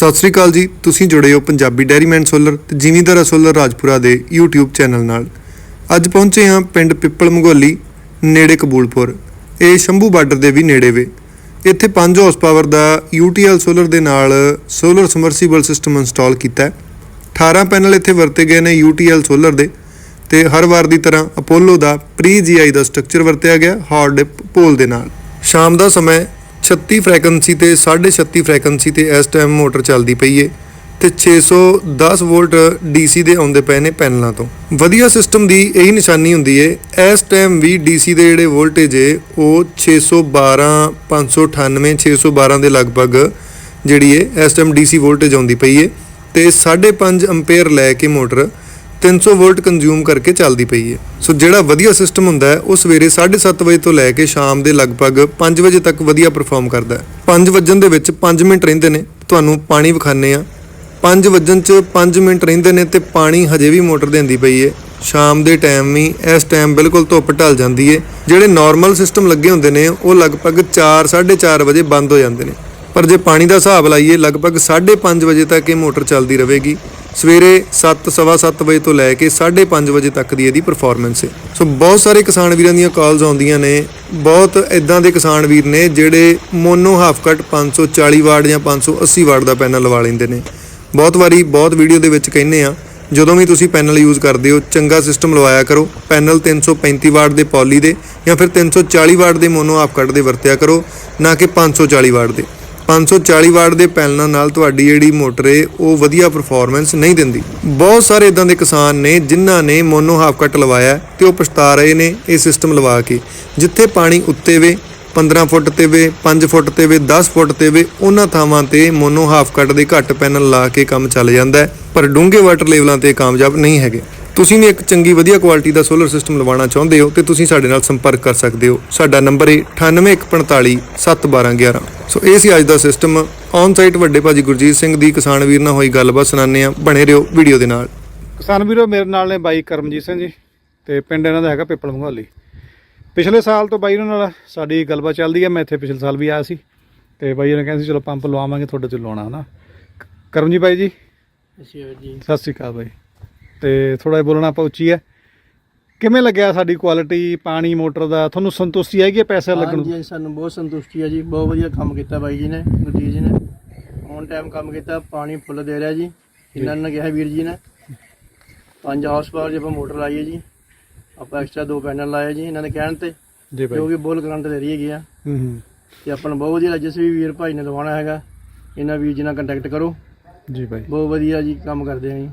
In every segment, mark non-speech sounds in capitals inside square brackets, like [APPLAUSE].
ਸਤਿ ਸ੍ਰੀ ਅਕਾਲ ਜੀ। ਤੁਸੀਂ ਜੁੜੇ ਹੋ ਪੰਜਾਬੀ ਡੈਰੀਮੈਨ ਸੋਲਰ ਤੇ ਜ਼ਿਮੀਂਦਾਰਾ ਸੋਲਰ ਰਾਜਪੁਰਾ ਦੇ YouTube ਚੈਨਲ ਨਾਲ। ਅੱਜ ਪਹੁੰਚੇ ਹਾਂ ਪਿੰਡ ਪਿੱਪਲ ਮਗੋਲੀ, ਨੇੜੇ ਕਬੂਲਪੁਰ। ਇਹ ਸ਼ੰਭੂ ਬਾਰਡਰ ਦੇ ਵੀ ਨੇੜੇ ਵੇ। ਇੱਥੇ 5 ਹਾਰਸ ਪਾਵਰ ਦਾ UTL ਸੋਲਰ ਦੇ ਨਾਲ ਸੋਲਰ ਸਮਰਸੀਬਲ ਸਿਸਟਮ ਇੰਸਟਾਲ ਕੀਤਾ ਹੈ। 18 ਪੈਨਲ ਇੱਥੇ ਵਰਤੇ ਗਏ ਨੇ UTL ਸੋਲਰ ਦੇ ਤੇ ਹਰ ਵਾਰ ਦੀ ਤਰ੍ਹਾਂ ਅਪੋਲੋ ਦਾ ਪ੍ਰੀ GI ਦਾ ਸਟਰਕਚਰ ਵਰਤਿਆ ਗਿਆ ਹਾਰਡ ਡਿਪ ਪੋਲ ਦੇ ਨਾਲ। ਸ਼ਾਮ ਦਾ ਸਮਾਂ 36 ਫ੍ਰੀਕੁਐਂਸੀ ਤੇ 36.5 ਫ੍ਰੀਕੁਐਂਸੀ ਤੇ ਇਸ ਟਾਈਮ ਮੋਟਰ ਚੱਲਦੀ ਪਈ ਏ ਤੇ 610 ਵੋਲਟ DC ਦੇ ਆਉਂਦੇ ਪਏ ਨੇ ਪੈਨਲਾਂ ਤੋਂ। ਵਧੀਆ ਸਿਸਟਮ ਦੀ ਇਹੀ ਨਿਸ਼ਾਨੀ ਹੁੰਦੀ ਏ, ਇਸ ਟਾਈਮ ਵੀ DC ਦੇ ਜਿਹੜੇ ਵੋਲਟੇਜ ਏ, ਉਹ 612 598 612 ਦੇ ਲਗਭਗ ਜਿਹੜੀ ਏ, ਇਸ ਟਾਈਮ DC ਵੋਲਟੇਜ ਆਉਂਦੀ ਪਈ ਏ ਤੇ 5.5 ਐਂਪੀਅਰ ਲੈ ਕੇ ਮੋਟਰ 300 ਵੋਲਟ ਕੰਜ਼ਿਊਮ ਕਰਕੇ ਚੱਲਦੀ ਪਈ ਹੈ। ਸੋ ਜਿਹੜਾ ਵਧੀਆ ਸਿਸਟਮ ਹੁੰਦਾ ਹੈ, ਉਹ ਸਵੇਰੇ 7:30 ਵਜੇ ਤੋਂ ਲੈ ਕੇ ਸ਼ਾਮ ਦੇ ਲਗਭਗ 5 ਵਜੇ ਤੱਕ ਵਧੀਆ ਪਰਫਾਰਮ ਕਰਦਾ ਹੈ। 5 ਵਜਣ ਦੇ ਵਿੱਚ 5 ਮਿੰਟ ਰਹਿੰਦੇ ਨੇ, ਤੁਹਾਨੂੰ ਪਾਣੀ ਵਿਖਾਣੇ ਆ 5 ਵਜਣ ਚ 5 ਮਿੰਟ ਰਹਿੰਦੇ ਨੇ ਤੇ ਪਾਣੀ ਹਜੇ ਵੀ ਮੋਟਰ ਦਿੰਦੀ ਪਈ ਹੈ। ਸ਼ਾਮ ਦੇ ਟਾਈਮ ਵੀ ਇਸ ਟਾਈਮ ਬਿਲਕੁਲ ਧੁੱਪ ਢਲ ਜਾਂਦੀ ਹੈ। ਜਿਹੜੇ ਨਾਰਮਲ ਸਿਸਟਮ ਲੱਗੇ ਹੁੰਦੇ ਨੇ, ਉਹ ਲਗਭਗ 4 4:30 ਵਜੇ ਬੰਦ ਹੋ ਜਾਂਦੇ ਨੇ। ਪਰ ਜੇ ਪਾਣੀ ਦਾ ਹਿਸਾਬ ਲਾਈਏ, ਲਗਭਗ 5:30 ਵਜੇ ਤੱਕ ਇਹ ਮੋਟਰ ਚੱਲਦੀ ਰਹੇਗੀ। ਸਵੇਰੇ 7:30 ਵਜੇ ਤੋਂ ਲੈ ਕੇ 5:30 ਵਜੇ ਤੱਕ ਦੀ ਇਹਦੀ ਪਰਫਾਰਮੈਂਸ ਹੈ। ਸੋ ਬਹੁਤ ਸਾਰੇ ਕਿਸਾਨ ਵੀਰਾਂ ਦੀਆਂ ਕਾਲਸ ਆਉਂਦੀਆਂ ਨੇ। ਬਹੁਤ ਇਦਾਂ ਦੇ ਕਿਸਾਨ ਵੀਰ ਨੇ ਜਿਹੜੇ ਮੋਨੋ ਹਾਫ ਕੱਟ 540 ਵਾਟ ਜਾਂ 580 ਵਾਟ ਦਾ ਪੈਨਲ ਲਵਾ ਲੈਂਦੇ ਨੇ। ਬਹੁਤ ਵਾਰੀ ਬਹੁਤ ਵੀਡੀਓ ਦੇ ਵਿੱਚ ਕਹਿੰਨੇ ਆ, ਜਦੋਂ ਵੀ ਤੁਸੀਂ ਪੈਨਲ ਯੂਜ਼ ਕਰਦੇ ਹੋ, ਚੰਗਾ ਸਿਸਟਮ ਲਵਾਇਆ ਕਰੋ। ਪੈਨਲ 335 ਵਾਟ ਦੇ ਪੌਲੀ ਦੇ ਜਾਂ ਫਿਰ 340 ਵਾਟ ਦੇ ਮੋਨੋ ਹਾਫ ਕੱਟ ਦੇ ਵਰਤਿਆ ਕਰੋ, ਨਾ ਕਿ 540 ਵਾਟ ਦੇ। 540 ਵਾਟ ਦੇ ਪੈਨਲਾਂ ਨਾਲ ਤੁਹਾਡੀ ਜਿਹੜੀ ਮੋਟਰ ਏ, ਉਹ ਵਧੀਆ ਪਰਫਾਰਮੈਂਸ ਨਹੀਂ ਦਿੰਦੀ। ਬਹੁਤ ਸਾਰੇ ਇਦਾਂ ਦੇ ਕਿਸਾਨ ਨੇ ਜਿਨ੍ਹਾਂ ਨੇ ਮੋਨੋ ਹਾਫ ਕੱਟ ਲਵਾਇਆ ਹੈ ਤੇ ਉਹ ਪਛਤਾ ਰਹੇ ਨੇ ਇਹ ਸਿਸਟਮ ਲਵਾ ਕੇ। ਜਿੱਥੇ ਪਾਣੀ ਉੱਤੇ ਵੇ 15 ਫੁੱਟ ਤੇ ਵੇ 5 ਫੁੱਟ ਤੇ ਵੇ 10 ਫੁੱਟ ਤੇ ਵੇ, ਉਹਨਾਂ ਥਾਵਾਂ ਤੇ ਮੋਨੋ ਹਾਫ ਕੱਟ ਦੇ ਘੱਟ ਪੈਨਲ ਲਾ ਕੇ ਕੰਮ ਚੱਲ ਜਾਂਦਾ ਪਰ ਡੂੰਘੇ ਵਾਟਰ ਲੈਵਲਾਂ ਤੇ ਕਾਮਯਾਬ ਨਹੀਂ ਹੈਗੇ। ਤੁਸੀਂ ਵੀ ਇੱਕ ਚੰਗੀ ਵਧੀਆ ਕੁਆਲਿਟੀ ਦਾ ਸੋਲਰ ਸਿਸਟਮ ਲਵਾਉਣਾ ਚਾਹੁੰਦੇ ਹੋ ਤੇ ਤੁਸੀਂ ਸਾਡੇ ਨਾਲ ਸੰਪਰਕ ਕਰ ਸਕਦੇ ਹੋ। ਸਾਡਾ ਨੰਬਰ ਹੈ 9845 71211 ਸੋ ਇਹ ਸੀ ਅੱਜ ਦਾ ਸਿਸਟਮ ਔਨ ਸਾਈਟ ਵੱਡੇ ਭਾਜੀ ਗੁਰਜੀਤ ਸਿੰਘ ਦੀ ਕਿਸਾਨ ਵੀਰ ਨਾਲ ਹੋਈ ਗੱਲਬਾਤ ਸੁਣਾਉਂਦੇ ਆ ਬਣੇ ਰਹੋ ਵੀਡੀਓ ਦੇ ਨਾਲ। ਕਿਸਾਨ ਵੀਰੋ ਮੇਰੇ ਨਾਲ ਨੇ ਬਾਈ ਕਰਮਜੀਤ ਸਿੰਘ ਜੀ ਤੇ ਪਿੰਡ ਇਹਨਾਂ ਦਾ ਹੈਗਾ ਪਿੱਪਲ ਮੰਗੋਲੀ ਪਿਛਲੇ ਸਾਲ ਤੋਂ ਬਾਈ ਉਹਨਾਂ ਨਾਲ ਸਾਡੀ ਗੱਲਬਾਤ ਚੱਲਦੀ ਹੈ ਮੈਂ ਇੱਥੇ ਪਿਛਲੇ ਸਾਲ ਵੀ ਆਇਆ ਸੀ ਤੇ ਬਾਈ ਨੇ ਕਹਿੰਦੇ ਸੀ ਚਲੋ ਪੰਪ ਲਵਾਵਾਂਗੇ ਤੁਹਾਡੇ ਤੋਂ ਲਵਾਉਣਾ ਹਨਾ। ਕਰਮਜੀਤ ਬਾਈ ਜੀ। ਅੱਛਾ ਜੀ। ਸਤਿ ਸ਼੍ਰੀ ਅਕਾਲ ਬਾਈ। ਤੇ ਥੋੜਾ ਜਿਹਾ ਬੋਲਣਾ ਆਪਾਂ ਉੱਚੀ ਹੈ। ਕਿਵੇਂ ਲੱਗਿਆ ਸਾਡੀ ਕੁਆਲਿਟੀ ਪਾਣੀ ਮੋਟਰ ਦਾ? ਤੁਹਾਨੂੰ ਸੰਤੁਸ਼ਟੀ ਹੈਗੀ ਹੈ ਪੈਸੇ ਲੱਗਣ ਹਾਂਜੀ ਹਾਂਜੀ, ਸਾਨੂੰ ਬਹੁਤ ਸੰਤੁਸ਼ਟੀ ਹੈ ਜੀ। ਬਹੁਤ ਵਧੀਆ ਕੰਮ ਕੀਤਾ ਬਾਈ ਜੀ ਨੇ ਗੁਰਜੀਤ ਜੀ ਨੇ। ਔਨ ਟਾਈਮ ਕੰਮ ਕੀਤਾ ਪਾਣੀ ਫੁੱਲ ਦੇ ਰਿਹਾ ਜੀ। ਇਹਨਾਂ ਨੇ ਕਿਹਾ ਵੀਰ ਜੀ ਨੇ। 5 ਹਾਰਸ ਪਾਵਰ ਜੇ ਆਪਾਂ ਮੋਟਰ ਲਾਈ ਹੈ ਜੀ। ਆਪਾਂ ਐਕਸਟਰਾ ਦੋ ਪੈਨਲ ਲਾਏ ਜੀ ਇਹਨਾਂ ਦੇ ਕਹਿਣ ਤੇ ਜੀ ਬਾਈ। ਜੋ ਕਿ ਬੋਲ ਕਰੰਟ ਦੇ ਰਹੀ ਹੈਗੀ ਆ। ਹੂੰ ਹੂੰ। ਤੇ ਆਪਾਂ ਨੂੰ ਬਹੁਤ ਵਧੀਆ ਲੱਗਿਆ ਸੀ ਵੀ ਵੀਰ ਭਾਈ ਨੇ ਲਵਾਉਣਾ ਹੈਗਾ। ਇਹਨਾਂ ਵੀਰ ਜੀ ਨਾਲ ਕੰਟੈਕਟ ਕਰੋ। ਜੀ ਬਾਈ। ਬਹੁਤ ਵਧੀਆ ਜੀ ਕੰਮ ਕਰਦੇ ਆ ਜੀ।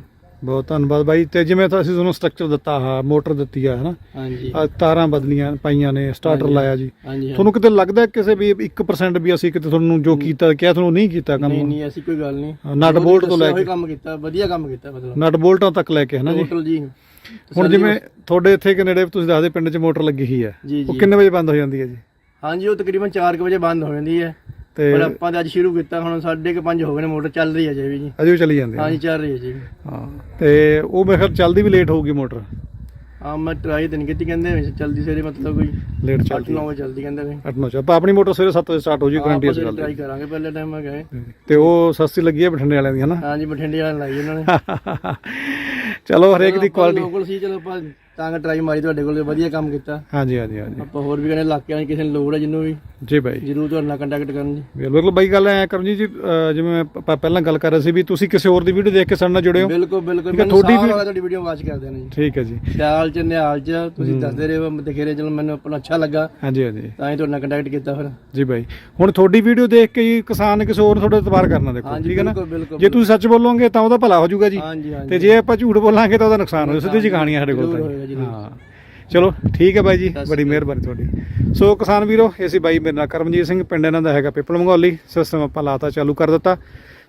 ਬਹੁਤ ਧੰਨਵਾਦ ਬਾਈ। ਤੇ ਜਿਵੇਂ ਤਾਂ ਅਸੀਂ ਤੁਹਾਨੂੰ ਸਟਰਕਚਰ ਦਿੱਤਾ ਆ ਮੋਟਰ ਦਿੱਤੀ ਆ ਹਨਾ? ਹਾਂਜੀ। ਆਹ ਤਾਰਾਂ ਬਦਲੀਆਂ ਪਾਈਆਂ ਨੇ ਸਟਾਰਟਰ ਹਾਂਜੀ। ਲਾਇਆ ਜੀ। ਹਾਂਜੀ ਤੁਹਾਨੂੰ ਕਿਤੇ ਲੱਗਦਾ ਹੈ ਕਿਸੇ ਵੀ 1% ਵੀ ਅਸੀਂ ਕਿਤੇ ਤੁਹਾਨੂੰ ਜੋ ਕੀਤਾ ਕਿਹਾ ਤੁਹਾਨੂੰ ਨਹੀਂ ਕੀਤਾ ਨਹੀਂ ਕੰਮ? ਨਹੀਂ ਐਸੀ ਕੋਈ ਗੱਲ ਨਹੀਂ। ਹਾਂ, ਨਟ ਜੋ ਬੋਲਟ ਤੋਂ ਲੈ ਉਹੀ ਕੇ। ਕੰਮ ਕੀਤਾ ਵਧੀਆ ਕੰਮ ਕੀਤਾ ਮਤਲਬ। ਨਟ ਬੋਲਟਾਂ ਤੱਕ ਲੈ ਕੇ ਹਨਾ ਜੀ? ਟੋਟਲ ਜੀ। ਹੁਣ ਤਸੱਲੀ ਜਿਵੇਂ ਤੁਹਾਡੇ ਇੱਥੇ ਕਿ ਨੇੜੇ ਤੁਸੀਂ ਦੱਸਦੇ ਪਿੰਡ 'ਚ ਮੋਟਰ ਲੱਗੀ ਹੀ ਹੈ। ਜੀ ਉਹ ਜੀ। ਕਿੰਨੇ ਵਜੇ ਬੰਦ ਹੋ ਜਾਂਦੀ ਹੈ ਜੀ? ਹਾਂਜੀ ਉਹ ਤਕਰੀਬਨ 4 ਵਜੇ ਬੰਦ ਹੋ ਜਾਂਦੀ ਹੈ। ਤੇ ਪਰ ਆਪਾਂ ਤਾਂ ਅੱਜ ਸ਼ੁਰੂ ਕੀਤਾ ਹੁਣ 5:30 ਹੋ ਗਏ ਨੇ ਮੋਟਰ ਚੱਲ ਰਹੀ ਹੈ ਜੇ ਵੀ ਜੀ। ਅਜੇ ਵੀ ਚੱਲੀ ਜਾਂਦੇ ਆ। ਹਾਂਜੀ ਚੱਲ ਰਹੀ ਹੈ ਜੀ। ਹਾਂ ਤੇ ਉਹ ਮੇਰੇ ਖਿਆਲ ਚੱਲਦੀ ਵੀ ਲੇਟ ਹੋਊਗੀ ਮੋਟਰ? ਹਾਂ ਮੈਂ ਟਰਾਈ ਤਾਂ ਨਹੀਂ ਕੀਤੀ ਕਹਿੰਦੇ ਵੀ ਚੱਲਦੀ ਸਵੇਰੇ ਮਤਲਬ ਕੋਈ ਲੇਟ 8 ਚੱਲਦੀ 9 ਵਜੇ ਚੱਲਦੀ ਕਹਿੰਦੇ ਵੀ। 8 9 ਆਪਾਂ ਆਪਣੀ ਮੋਟਰ ਸਵੇਰੇ 7 ਵਜੇ ਸਟਾਰਟ ਹੋ ਜੀ ਗਰੰਟੀ ਇਸ ਗੱਲ ਟਰਾਈ ਕਰਾਂਗੇ ਪਹਿਲੇ ਟਾਈਮ ਮੈਂ ਗਏ ਤੇ ਉਹ ਸਸਤੀ ਲੱਗੀ ਹੈ ਬਠਿੰਡੇ ਵਾਲਿਆਂ ਦੀ ਹਨਾ ਹਾਂਜੀ ਬਠਿੰਡੇ ਵਾਲੇ ਲਾਈ ਉਹਨਾਂ ਨੇ। [LAUGHS] ਚਲੋ ਹਰੇਕ ਦੀ ਕੁਆਲਿਟੀ ਲੋਕਲ ਸੀ ਚਲੋ ਆਪਾਂ ਤਾਂ ਟਰਾਈ ਮਾਰੀ ਤੁਹਾਡੇ ਕੋਲ ਵਧੀਆ ਕੰਮ ਕੀਤਾ। ਹਾਂਜੀ ਹਾਂਜੀ ਹਾਂਜੀ। ਆਪਾਂ ਹੋਰ ਵੀ ਕਹਿੰਦੇ ਇਲਾਕਿਆਂ 'ਚ ਕਿਸੇ ਨੂੰ ਲੋੜ ਹੈ ਜਿਹਨੂੰ ਵੀ ਜੀ ਬਾਈ। ਜਰੂਰ ਤੁਹਾਡੇ ਨਾਲ ਕੰਟੈਕਟ ਕਰਨ ਜੀ ਬਿਲਕੁਲ ਬਾਈ ਗੱਲ ਐ ਕਰਮਜੀਤ ਜੀ ਅਹ ਜਿਵੇਂ ਆਪਾਂ ਪਹਿਲਾਂ ਗੱਲ ਕਰ ਰਹੇ ਸੀ ਵੀ ਤੁਸੀਂ ਕਿਸੇ ਹੋਰ ਦੀ ਵੀਡੀਓ ਦੇਖ ਕੇ ਸਾਡੇ ਨਾਲ ਜੁੜੇ ਹੋ। ਬਿਲਕੁਲ ਬਿਲਕੁਲ। ਠੀਕ ਹੈ, ਮੈਨੂੰ ਤੁਹਾਡੀ ਵੀ- ਵਾਲਾ ਤੁਹਾਡੀ ਵੀਡੀਓ ਵਾਚ ਕਰਦੇ ਨੇ ਜੀ। ਠੀਕ ਹੈ ਜੀ। ਖਿਆਲ ਚ ਨਿਹਾਲ ਚ ਤੁਸੀਂ ਦੱਸਦੇ ਰਹੇ ਹੋ ਮੈਂ ਦਿਖੇ ਰਹੇ ਚਲੋ ਮੈਨੂੰ ਆਪਣਾ ਅੱਛਾ ਲੱਗਾ। ਹਾਂਜੀ ਹਾਂਜੀ। ਤਾਂ ਹੀ ਤੁਹਾਡੇ ਨਾਲ ਕੰਟੈਕਟ ਕੀਤਾ ਫਿਰ। ਜੀ ਬਾਈ। ਹੁਣ ਤੁਹਾਡੀ ਵੀਡੀਓ ਦੇਖ ਕੇ ਹੀ ਕਿਸਾਨ ਕਿਸੇ ਹੋਰ ਨੂੰ ਤੁਹਾਡੇ ਇਤਬਾਰ ਕਰਨਾ ਦੇਖੋ ਹਾਂਜੀ ਠੀਕ ਹੈ ਨਾ? ਬਿਲਕੁਲ ਬਿਲਕੁਲ ਜੇ ਤੁਸੀਂ ਸੱਚ ਬੋਲੋਗੇ ਤਾਂ ਉਹਦਾ ਭਲਾ ਹੋ ਜਾਊਗਾ ਜੀ। ਹਾਂਜੀ ਹਾਂਜੀ। ਤੇ ਜੇ ਆਪਾਂ ਝੂਠ ਬੋਲਾਂਗੇ ਤਾਂ ਉਹਦਾ ਨੁਕਸਾਨ ਹੋਊ ਸਿੱਧੀ ਜੀ ਕਹਾਣੀ ਹੈ ਸਾਡੇ ਕੋਲ ਜ਼ਰੂਰ ਤਾਂ। ਹੋਏਗਾ ਹਾਂ। ਚਲੋ ਠੀਕ ਹੈ ਬਾਈ ਜੀ ਬੜੀ ਮਿਹਰਬਾਨੀ ਤੁਹਾਡੀ। ਸੋ ਕਿਸਾਨ ਵੀਰੋ ਇਹ ਸੀ ਬਾਈ ਮੇਰੇ ਨਾਲ ਕਰਮਜੀਤ ਸਿੰਘ ਪਿੰਡ ਇਹਨਾਂ ਦਾ ਹੈਗਾ ਪਿੱਪਲ ਮੰਗੋਲੀ ਸਿਸਟਮ ਆਪਾਂ ਲਾਤਾ ਚਾਲੂ ਕਰ ਦਿੱਤਾ।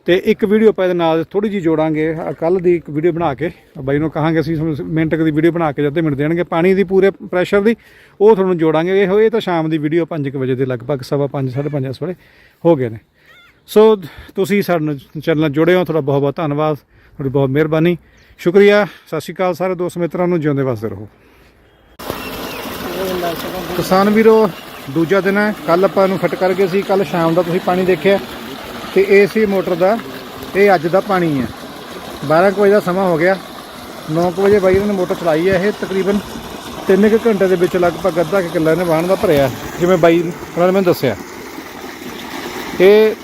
ਤੇ ਇੱਕ ਵੀਡੀਓ ਆਪਾਂ ਇਹਦੇ ਨਾਲ ਥੋੜੀ ਜੀ ਜੋੜਾਂਗੇ। ਕੱਲ ਦੀ ਇੱਕ ਵੀਡੀਓ ਬਣਾ ਕੇ ਬਾਈ ਨੂੰ ਕਹਾਂਗੇ ਅਸੀਂ ਤੁਹਾਨੂੰ ਮਿੰਟ ਕੁ ਦੀ ਵੀਡੀਓ ਬਣਾ ਕੇ ਜਦ ਮਿੰਟ ਦੇਣਗੇ। ਪਾਣੀ ਦੀ ਪੂਰੇ ਪ੍ਰੈਸ਼ਰ ਦੀ ਉਹ ਤੁਹਾਨੂੰ ਜੋੜਾਂਗੇ। ਇਹ ਇਹ ਤਾਂ ਸ਼ਾਮ ਦੀ ਵੀਡੀਓ 5 ਵਜੇ ਦੇ ਲਗਭਗ ਸਵਾ 5 5:30 ਇਸ ਵੇਲੇ ਹੋ ਗਏ ਨੇ। ਸੋ ਤੁਸੀਂ ਸਾਡੇ ਨਾਲ ਚੈਨਲ ਨਾਲ ਜੁੜੇ ਹੋ। ਤੁਹਾਡਾ ਬਹੁਤ ਬਹੁਤ ਧੰਨਵਾਦ। ਤੁਹਾਡੀ ਬਹੁਤ ਮਿਹਰਬਾਨੀ। ਸ਼ੁਕਰੀਆ, ਸਤਿ ਸ਼੍ਰੀ ਅਕਾਲ ਸਾਰੇ ਦੋਸਤ ਮਿੱਤਰਾਂ ਨੂੰ, ਜਿਉਂਦੇ ਵਸਦੇ ਰਹੋ। ਕਿਸਾਨ ਵੀਰੋ, ਦੂਜਾ ਦਿਨ ਹੈ ਕੱਲ ਆਪਾਂ ਨੂੰ ਫਿੱਟ ਕਰ ਗਏ ਸੀ ਕੱਲ ਸ਼ਾਮ ਦਾ ਤੁਸੀਂ ਪਾਣੀ ਦੇਖਿਆ, ਤੇ ਇਹ ਸੀ ਮੋਟਰ ਦਾ, ਇਹ ਅੱਜ ਦਾ ਪਾਣੀ ਹੈ। 12 ਕੁ ਵਜੇ ਦਾ ਸਮਾਂ ਹੋ ਗਿਆ 9 ਕੁ ਵਜੇ ਬਾਈ ਇਹਨਾਂ ਨੇ ਮੋਟਰ ਚਲਾਈ ਹੈ ਇਹ, ਤਕਰੀਬਨ 3 ਕੁ ਘੰਟੇ ਦੇ ਵਿੱਚ ਲਗਭਗ ਅੱਧਾ ਕੁ ਕਿੱਲਾ ਨੇ ਵਾਹਣ ਦਾ ਭਰਿਆ, ਜਿਵੇਂ ਬਾਈ ਉਹਨਾਂ ਨੇ ਮੈਨੂੰ ਦੱਸਿਆ। ਇਹ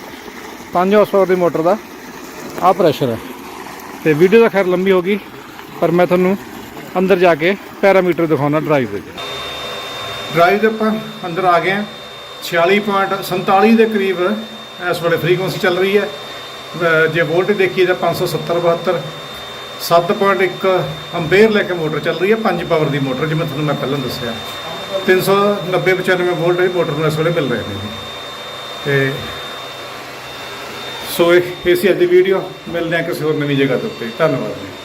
5 ਹਾਰਸ ਦੀ ਮੋਟਰ ਦਾ ਆ ਪ੍ਰੈਸ਼ਰ ਹੈ। ਤੇ ਵੀਡੀਓ ਤਾਂ ਖੈਰ ਲੰਬੀ ਹੋ ਗਈ, ਪਰ ਮੈਂ ਤੁਹਾਨੂੰ ਅੰਦਰ ਜਾ ਕੇ ਪੈਰਾਮੀਟਰ ਦਿਖਾਉਣਾ ਡਰਾਈਵ ਦੇ ਡਰਾਈਵ ਦੇ ਆਪਾਂ ਅੰਦਰ ਆ ਗਏ ਹਾਂ। 46.47 ਦੇ ਕਰੀਬ ਇਸ ਵੇਲੇ ਫ੍ਰੀਕੁਐਂਸੀ ਚੱਲ ਰਹੀ ਹੈ। ਜੇ ਵੋਲਟੇਜ ਦੇਖੀਏ ਤਾਂ 570 72 7.1 ਅੰਪੇਅਰ ਲੈ ਕੇ ਮੋਟਰ ਚੱਲ ਰਹੀ ਹੈ 5 ਪਾਵਰ ਦੀ ਮੋਟਰ ਜਿਵੇਂ ਤੁਹਾਨੂੰ ਮੈਂ ਪਹਿਲਾਂ ਦੱਸਿਆ। 390 95 ਵੋਲਟ ਦੀ ਮੋਟਰ ਨੂੰ ਇਸ ਵੇਲੇ ਮਿਲ ਰਹੇ ਨੇ। ਜੀ ਤੇ ਸੋ ਇਹ ਇਹ ਸੀ ਅੱਜ ਦੀ ਵੀਡੀਓ ਮਿਲਦੇ ਹਾਂ ਕਿਸੇ ਹੋਰ ਨਵੀਂ ਜਗ੍ਹਾ ਦੇ ਉੱਤੇ। ਧੰਨਵਾਦ ਜੀ।